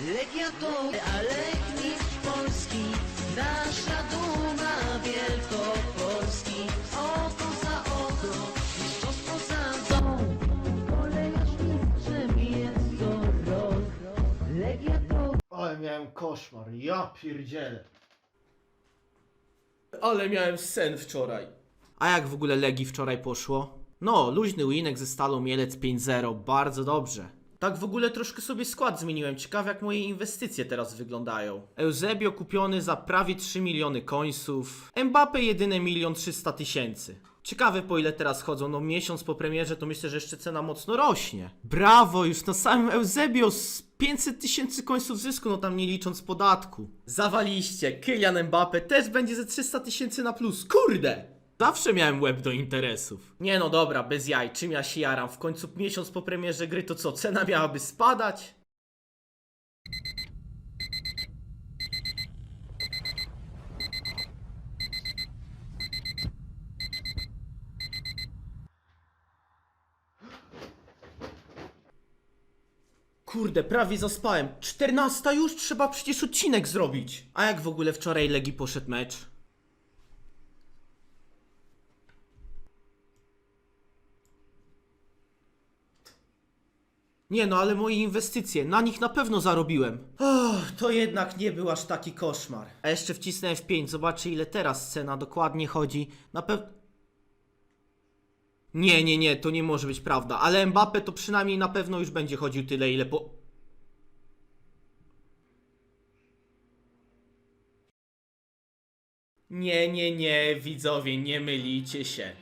Legia to Alek mistrz Polski, nasza duma Wielkopolski. Oko za oko, mistrzostwo za mną. Kolejarz mistrzem jest co rok. Legia to Ale miałem koszmar, ja pierdzielę. Ale miałem sen wczoraj. A jak w ogóle Legii wczoraj poszło? No, luźny winek ze Stalą Mielec 5-0, bardzo dobrze. Tak w ogóle troszkę sobie skład zmieniłem, ciekawe jak moje inwestycje teraz wyglądają. Eusebio kupiony za prawie 3 miliony końców, Mbappe jedyne milion 300 tysięcy. Ciekawe po ile teraz chodzą, no miesiąc po premierze to myślę, że jeszcze cena mocno rośnie. Brawo, już na samym Eusebio z 500 tysięcy końców zysku, no tam nie licząc podatku. Zawaliście, Kylian Mbappe też będzie ze 300 tysięcy na plus, kurde! Zawsze miałem łeb do interesów. Nie no dobra, bez jaj, czym ja się jaram? W końcu miesiąc po premierze gry to co, cena miałaby spadać? Kurde, prawie zaspałem. 14 już? Trzeba przecież odcinek zrobić. A jak w ogóle wczoraj Legii poszedł mecz? Nie no, ale moje inwestycje, na nich na pewno zarobiłem. To jednak nie był aż taki koszmar. A jeszcze wcisnę F5, zobaczę ile teraz cena dokładnie chodzi. Na pewno... Nie, nie, nie, to nie może być prawda, ale Mbappe to przynajmniej na pewno już będzie chodził tyle, ile po... Nie, nie, nie, widzowie, nie mylicie się.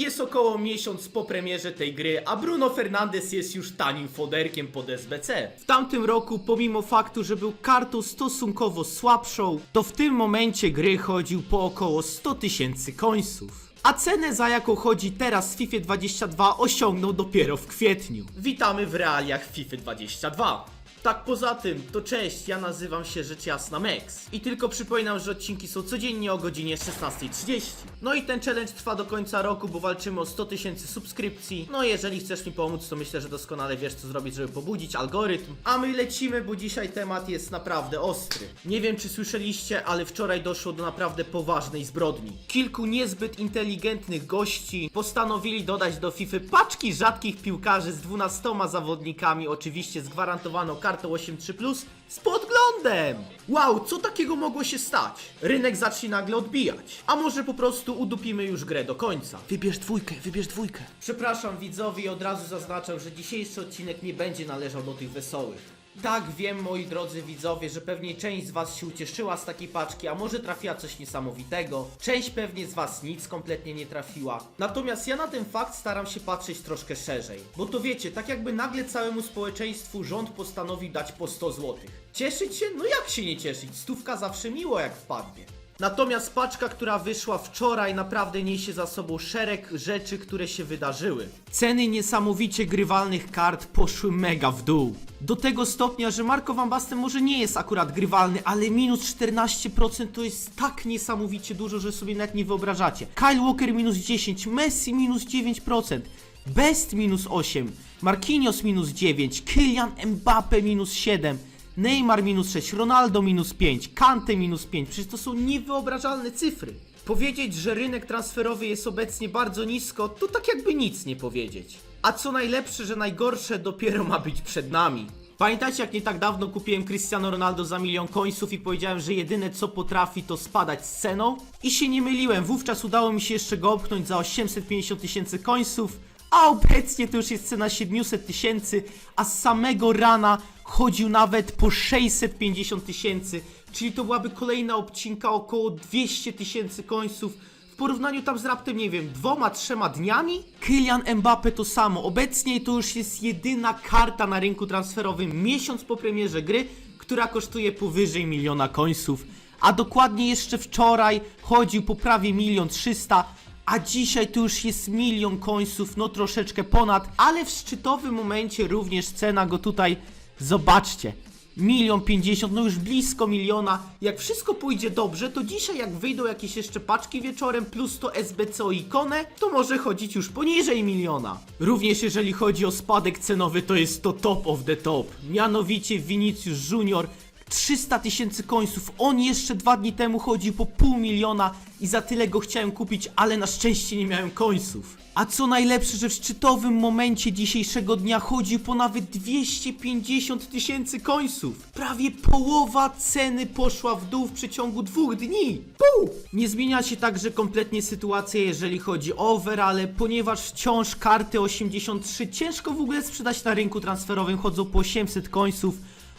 Jest około miesiąc po premierze tej gry, a Bruno Fernandes jest już tanim foderkiem pod SBC. W tamtym roku, pomimo faktu, że był kartą stosunkowo słabszą, to w tym momencie gry chodził po około 100 tysięcy końców. A cenę za jaką chodzi teraz w FIFA 22 osiągnął dopiero w kwietniu. Witamy w realiach FIFA 22. Tak poza tym, to cześć, ja nazywam się rzecz jasna Mex. I tylko przypominam, że odcinki są codziennie o godzinie 16.30. No i ten challenge trwa do końca roku, bo walczymy o 100 tysięcy subskrypcji. No jeżeli chcesz mi pomóc, to myślę, że doskonale wiesz co zrobić, żeby pobudzić algorytm. A my lecimy, bo dzisiaj temat jest naprawdę ostry. Nie wiem czy słyszeliście, ale wczoraj doszło do naprawdę poważnej zbrodni. Kilku niezbyt inteligentnych gości postanowili dodać do FIFA paczki rzadkich piłkarzy z 12 zawodnikami, oczywiście z gwarantowaną kartą 8-3+, z podglądem! Wow, co takiego mogło się stać? Rynek zacznie nagle odbijać. A może po prostu udupimy już grę do końca? Wybierz dwójkę, wybierz dwójkę. Przepraszam widzowie i od razu zaznaczam, że dzisiejszy odcinek nie będzie należał do tych wesołych. Tak, wiem moi drodzy widzowie, że pewnie część z was się ucieszyła z takiej paczki, a może trafiła coś niesamowitego. Część pewnie z was nic kompletnie nie trafiła. Natomiast ja na ten fakt staram się patrzeć troszkę szerzej. Bo to wiecie, tak jakby nagle całemu społeczeństwu rząd postanowił dać po 100 zł. Cieszyć się? No jak się nie cieszyć? Stówka zawsze miło jak wpadnie. Natomiast paczka, która wyszła wczoraj, naprawdę niesie za sobą szereg rzeczy, które się wydarzyły. Ceny niesamowicie grywalnych kart poszły mega w dół. Do tego stopnia, że Marco Van Basten może nie jest akurat grywalny, ale minus 14% to jest tak niesamowicie dużo, że sobie nawet nie wyobrażacie. Kyle Walker minus 10, Messi minus 9%, Best minus 8, Marquinhos minus 9, Kylian Mbappe minus 7, Neymar minus 6, Ronaldo minus 5, Kante minus 5. Przecież to są niewyobrażalne cyfry. Powiedzieć, że rynek transferowy jest obecnie bardzo nisko, to tak jakby nic nie powiedzieć. A co najlepsze, że najgorsze dopiero ma być przed nami. Pamiętacie jak nie tak dawno kupiłem Cristiano Ronaldo za milion końców i powiedziałem, że jedyne co potrafi to spadać z ceną? I się nie myliłem, wówczas udało mi się jeszcze go opchnąć za 850 tysięcy końców, a obecnie to już jest cena 700 tysięcy, a z samego rana chodził nawet po 650 tysięcy, czyli to byłaby kolejna obcinka około 200 tysięcy końców. W porównaniu tam z raptem, nie wiem, dwoma, trzema dniami? Kylian Mbappe to samo. Obecnie to już jest jedyna karta na rynku transferowym miesiąc po premierze gry, która kosztuje powyżej miliona końców. A dokładnie jeszcze wczoraj chodził po prawie milion trzysta, a dzisiaj to już jest milion końców, no troszeczkę ponad, ale w szczytowym momencie również cena go tutaj, zobaczcie, milion pięćdziesiąt, no już blisko miliona. Jak wszystko pójdzie dobrze, to dzisiaj jak wyjdą jakieś jeszcze paczki wieczorem plus to SBC o ikonę, to może chodzić już poniżej miliona. Również jeżeli chodzi o spadek cenowy, to jest to top of the top. Mianowicie Vinicius Junior 300 tysięcy końców. On jeszcze dwa dni temu chodził po pół miliona i za tyle go chciałem kupić, ale na szczęście nie miałem końców. A co najlepsze, że w szczytowym momencie dzisiejszego dnia chodzi po nawet 250 tysięcy końców. Prawie połowa ceny poszła w dół w przeciągu dwóch dni. Puu! Nie zmienia się także kompletnie sytuacja, jeżeli chodzi o overale, ponieważ wciąż karty 83 ciężko w ogóle sprzedać na rynku transferowym, chodzą po 800 końców.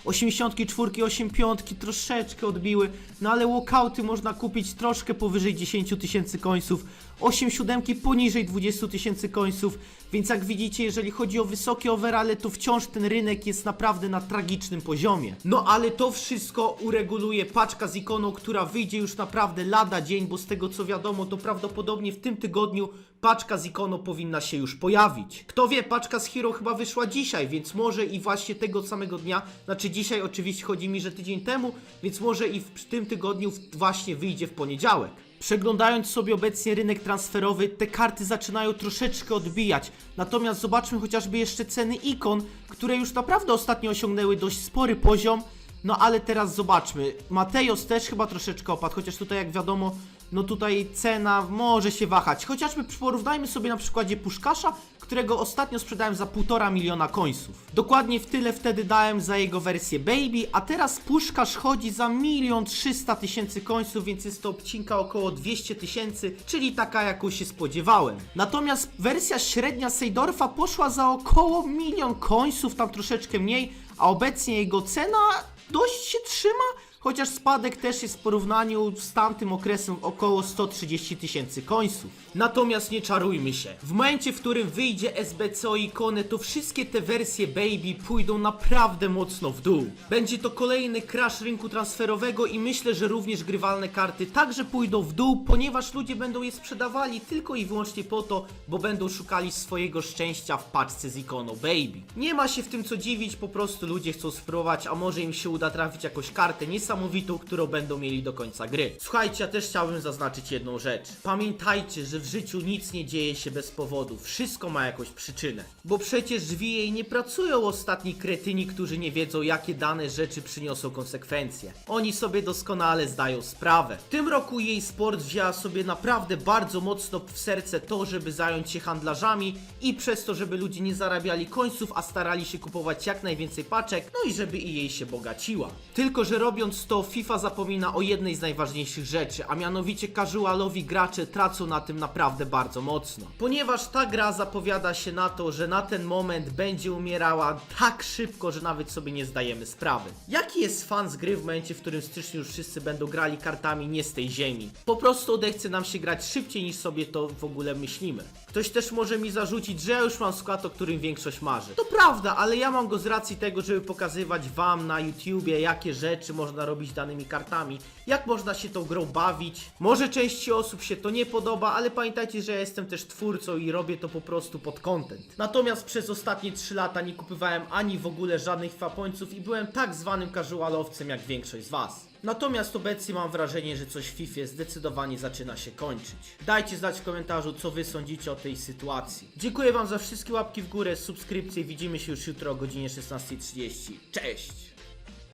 84, 85 troszeczkę odbiły, no ale walkouty można kupić troszkę powyżej 10 tysięcy końców, 87 poniżej 20 tysięcy końców, więc jak widzicie, jeżeli chodzi o wysokie overale, to wciąż ten rynek jest naprawdę na tragicznym poziomie. No ale to wszystko ureguluje paczka z ikoną, która wyjdzie już naprawdę lada dzień, bo z tego co wiadomo, to prawdopodobnie w tym tygodniu paczka z ikoną powinna się już pojawić. Kto wie, paczka z Hero chyba wyszła dzisiaj, więc może i właśnie tego samego dnia, znaczy dzisiaj oczywiście chodzi mi, że tydzień temu, więc może i w tym tygodniu właśnie wyjdzie w poniedziałek. Przeglądając sobie obecnie rynek transferowy, te karty zaczynają troszeczkę odbijać. Natomiast zobaczmy chociażby jeszcze ceny ikon, które już naprawdę ostatnio osiągnęły dość spory poziom. No ale teraz zobaczmy. Matejos też chyba troszeczkę opadł, chociaż tutaj jak wiadomo, no tutaj cena może się wahać. Chociażby porównajmy sobie na przykładzie Puszkasza, którego ostatnio sprzedałem za 1,5 miliona końców. Dokładnie w tyle wtedy dałem za jego wersję Baby, a teraz Puszkasz chodzi za 1 300 tysięcy końców, więc jest to obcinka około 200 tysięcy, czyli taka jaką się spodziewałem. Natomiast wersja średnia Seydorfa poszła za około milion końców, tam troszeczkę mniej, a obecnie jego cena dość się trzyma, chociaż spadek też jest w porównaniu z tamtym okresem około 130 tysięcy końców. Natomiast nie czarujmy się. W momencie, w którym wyjdzie SBC o ikonę, to wszystkie te wersje Baby pójdą naprawdę mocno w dół. Będzie to kolejny crash rynku transferowego i myślę, że również grywalne karty także pójdą w dół, ponieważ ludzie będą je sprzedawali tylko i wyłącznie po to, bo będą szukali swojego szczęścia w paczce z ikoną Baby. Nie ma się w tym co dziwić, po prostu ludzie chcą spróbować, a może im się uda trafić jakąś kartę niesamowitą, którą będą mieli do końca gry. Słuchajcie, ja też chciałbym zaznaczyć jedną rzecz. Pamiętajcie, że w życiu nic nie dzieje się bez powodu. Wszystko ma jakąś przyczynę. Bo przecież w EA nie pracują ostatni kretyni, którzy nie wiedzą, jakie dane rzeczy przyniosą konsekwencje. Oni sobie doskonale zdają sprawę. W tym roku jej sport wzięła sobie naprawdę bardzo mocno w serce to, żeby zająć się handlarzami i przez to, żeby ludzie nie zarabiali końców, a starali się kupować jak najwięcej paczek, no i żeby i jej się bogaciła. Tylko, że robiąc to, FIFA zapomina o jednej z najważniejszych rzeczy, a mianowicie casualowi gracze tracą na tym naprawdę bardzo mocno. Ponieważ ta gra zapowiada się na to, że na ten moment będzie umierała tak szybko, że nawet sobie nie zdajemy sprawy. Jaki jest fan z gry w momencie, w którym styczniu już wszyscy będą grali kartami nie z tej ziemi? Po prostu odechce nam się grać szybciej niż sobie to w ogóle myślimy. Ktoś też może mi zarzucić, że ja już mam skład, o którym większość marzy. To prawda, ale ja mam go z racji tego, żeby pokazywać wam na YouTubie, jakie rzeczy można robić danymi kartami, jak można się tą grą bawić. Może części osób się to nie podoba, ale pamiętajcie, że ja jestem też twórcą i robię to po prostu pod content. Natomiast przez ostatnie 3 lata nie kupywałem ani w ogóle żadnych fapońców i byłem tak zwanym casualowcem jak większość z was. Natomiast obecnie mam wrażenie, że coś w FIFA zdecydowanie zaczyna się kończyć. Dajcie znać w komentarzu, co wy sądzicie o tej sytuacji. Dziękuję wam za wszystkie łapki w górę, subskrypcje. Widzimy się już jutro o godzinie 16.30. Cześć!